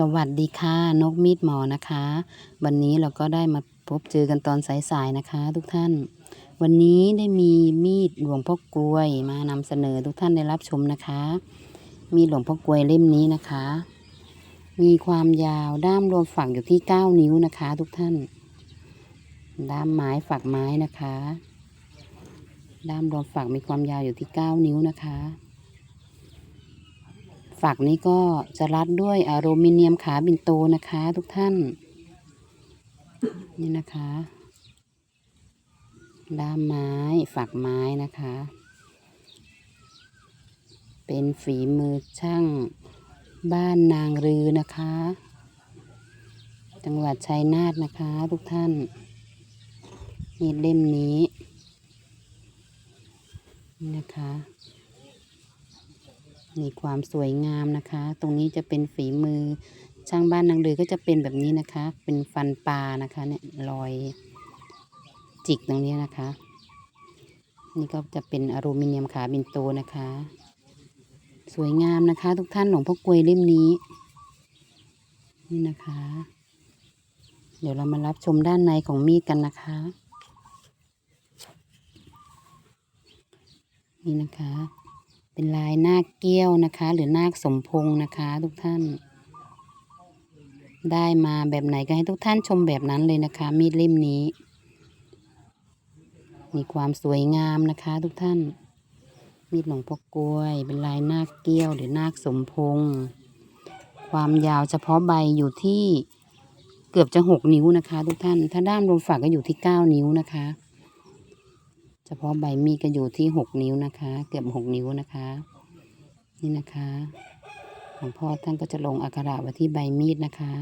สวัสดีค่ะ นกมีดหมอนะคะ วันนี้เราก็ได้มาพบเจอกันตอนสายๆนะคะ ทุกท่าน วันนี้ได้มีมีดหลวงพ่อกลวยมานำเสนอทุกท่านได้รับชมนะคะ มีดหลวงพ่อกลวยเล่มนี้นะคะ มีความยาวด้ามรวมฝักอยู่ที่ 9 นิ้วนะคะ ทุกท่าน ด้ามไม้ฝักไม้นะคะ ด้ามรวมฝักมีความยาวอยู่ที่ 9 นิ้วนะคะ ฝักนี้ก็จะรัดด้วยอลูมิเนียมขาบินโตนะคะ ทุกท่าน นี่นะคะด้ามไม้ฝักไม้นะคะ เป็นฝีมือช่างบ้านนางรือนะคะ จังหวัดชัยนาทนะคะ ทุกท่านมีเล่มนี้นะคะ มีความสวยงามนะคะ ตรงนี้จะเป็นฝีมือ ช่างบ้านนางลือก็จะเป็นแบบนี้นะคะ เป็นฟันปลานะคะเนี่ยรอยจิกตรงนี้นะคะ นี่ก็จะเป็นอลูมิเนียมขาบินโตนะคะ สวยงามนะคะ ทุกท่านหลวงพ่อกลวยเล่มนี้ นี่นะคะ เดี๋ยวเรามารับชมด้านในของมีดกันนะคะ นี่นะคะ เป็นลายนาคเกี้ยวนะคะ หรือนาคสมพงษ์นะคะ ทุกท่าน ได้มาแบบไหนก็ให้ทุกท่านชมแบบนั้นเลยนะคะ มีดเล่มนี้ มีความสวยงามนะคะ ทุกท่าน มีดหลวงพ่อกล้วย เป็นลายนาคเกี้ยว หรือนาคสมพงษ์ความยาวเฉพาะใบอยู่ที่เกือบจะหกนิ้วนะคะ ทุกท่าน ถ้าด้ามรวมฝักก็อยู่ที่เก้านิ้วนะคะ เฉพาะใบมีดก็อยู่ที่หกนิ้วนะคะ เกือบหกนิ้วนะคะ นี่นะคะหลวงพ่อท่านก็จะลงอักขระไว้ที่ใบมีดนะคะ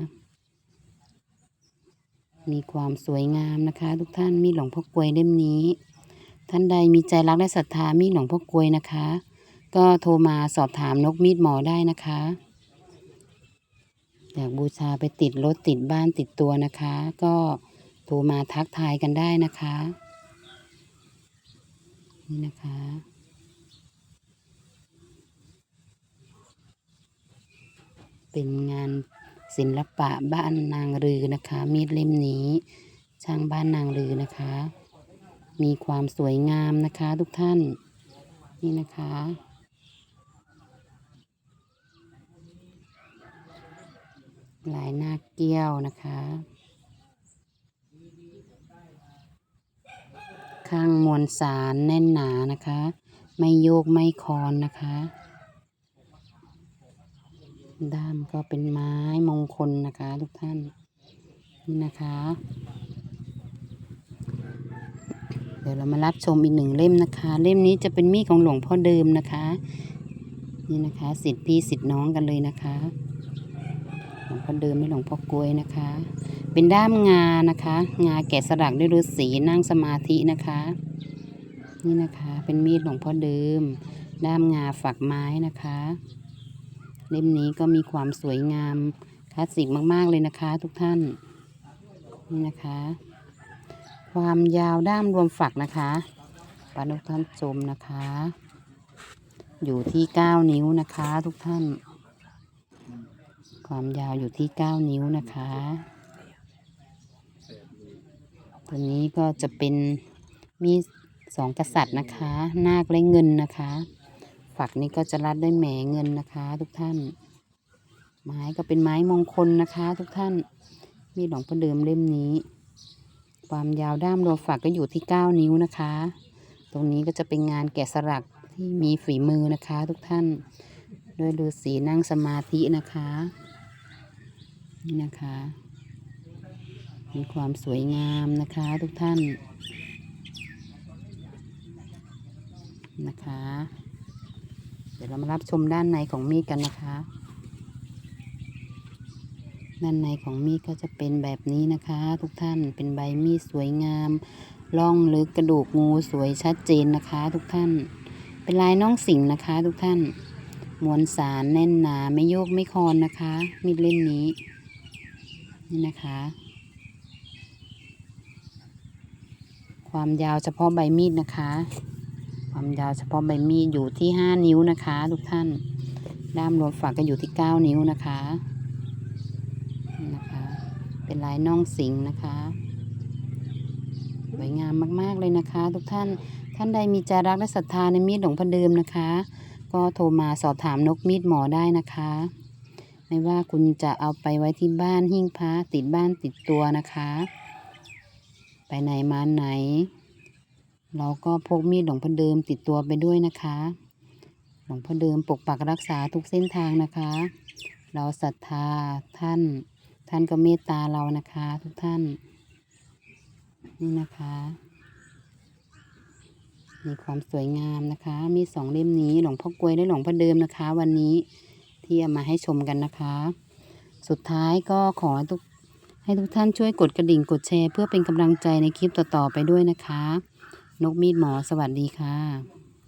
มีความสวยงามนะคะ ทุกท่านมีดหลวงพ่อกลวยเล่มนี้ ท่านใดมีใจรักและศรัทธามีดหลวงพ่อกลวยนะคะ ก็โทรมาสอบถามนกมีดหมอได้นะคะ อยากบูชาไปติดรถติดบ้านติดตัวนะคะ ก็โทรมาทักทายกันได้นะคะ นี่นะคะ เป็นงานศิลปะบ้านนางรือนะคะ มีดเล่มนี้ ช่างบ้านนางรือนะคะ มีความสวยงามนะคะทุกท่าน นี่นะคะลายหน้าเกี้ยวนะคะ ข้างมวลสารแน่นหนานะคะ ไม่โยกไม่คอนนะคะ ด้ามก็เป็นไม้มงคลนะคะ ทุกท่านนี่นะคะ เดี๋ยวเรามารับชมอีกหนึ่งเล่มนะคะ เล่มนี้จะเป็นมีดของหลวงพ่อเดิมนะคะ นี่นะคะสิทธิ์พี่สิทธิ์น้องกันเลยนะคะหลวงพ่อเดิมไม่หลวงพ่อกลวยนะคะ เป็นด้ามงานะคะ งาแกะสลักด้วยฤาษีนั่งสมาธินะคะ นี่นะคะ เป็นมีดหลวงพ่อเดิม ด้ามงาฝักไม้นะคะ เล่มนี้ก็มีความสวยงามคลาสสิกมากๆเลยนะคะทุกท่าน นี่นะคะ ความยาวด้ามรวมฝักนะคะปานุท่านชมนะคะ อยู่ที่เก้านิ้วนะคะ ทุกท่าน ความยาวอยู่ที่เก้านิ้วนะคะ ตัวนี้ก็จะเป็นมีสองกษัตริย์นะคะ นาคและเงินนะคะ ฝักนี้ก็จะรัดด้วยแหมเงินนะคะ ทุกท่าน ไม้ก็เป็นไม้มงคลนะคะ ทุกท่าน มีหลวงพ่อเดิมเล่มนี้ ความยาวด้ามรวมฝักก็อยู่ที่เก้านิ้วนะคะ ตรงนี้ก็จะเป็นงานแกะสลักที่มีฝีมือนะคะ ทุกท่านโดยฤาษีนั่งสมาธินะคะ นี่นะคะ มีความสวยงามนะคะทุกท่านนะคะ เดี๋ยวเรามารับชมด้านในของมีดกันนะคะ ด้านในของมีดก็จะเป็นแบบนี้นะคะ ทุกท่านเป็นใบมีดสวยงามร่องลึกกระดูกงูสวยชัดเจนนะคะ ทุกท่าน เป็นลายน้องสิงนะคะ ทุกท่านมวลสารแน่นหนาไม่โยกไม่คอนนะคะ มีดเล่มนี้นี่นะคะ ความยาวเฉพาะใบมีดนะคะ ความยาวเฉพาะใบมีดอยู่ที่ห้านิ้วนะคะ ทุกท่าน ด้ามรวมฝักก็อยู่ที่เก้านิ้วนะคะนะคะ เป็นลายน่องสิงนะคะสวยงามมากๆเลยนะคะ ทุกท่าน ท่านใดมีใจรักและศรัทธาในมีดหลวงพ่อเดิมนะคะ ก็โทรมาสอบถามนกมีดหมอได้นะคะ ไม่ว่าคุณจะเอาไปไว้ที่บ้านหิ้งพระติดบ้านติดตัวนะคะ ไปไหนมาไหน เราก็พกมีดหลวงพ่อเดิมติดตัวไปด้วยนะคะ หลวงพ่อเดิมปกปักรักษาทุกเส้นทางนะคะ เราศรัทธาท่าน ท่านก็เมตตาเรานะคะ ทุกท่าน นี่นะคะ มีความสวยงามนะคะ มีสองเล่มนี้หลวงพ่อกลวยและหลวงพ่อเดิมนะคะ วันนี้ที่เอามาให้ชมกันนะคะ สุดท้ายก็ขอทุก ให้ทุกท่านช่วยกดกระดิ่งกดแชร์ เพื่อเป็นกำลังใจในคลิปต่อๆไปด้วยนะคะ นกมีดหมอสวัสดีค่ะ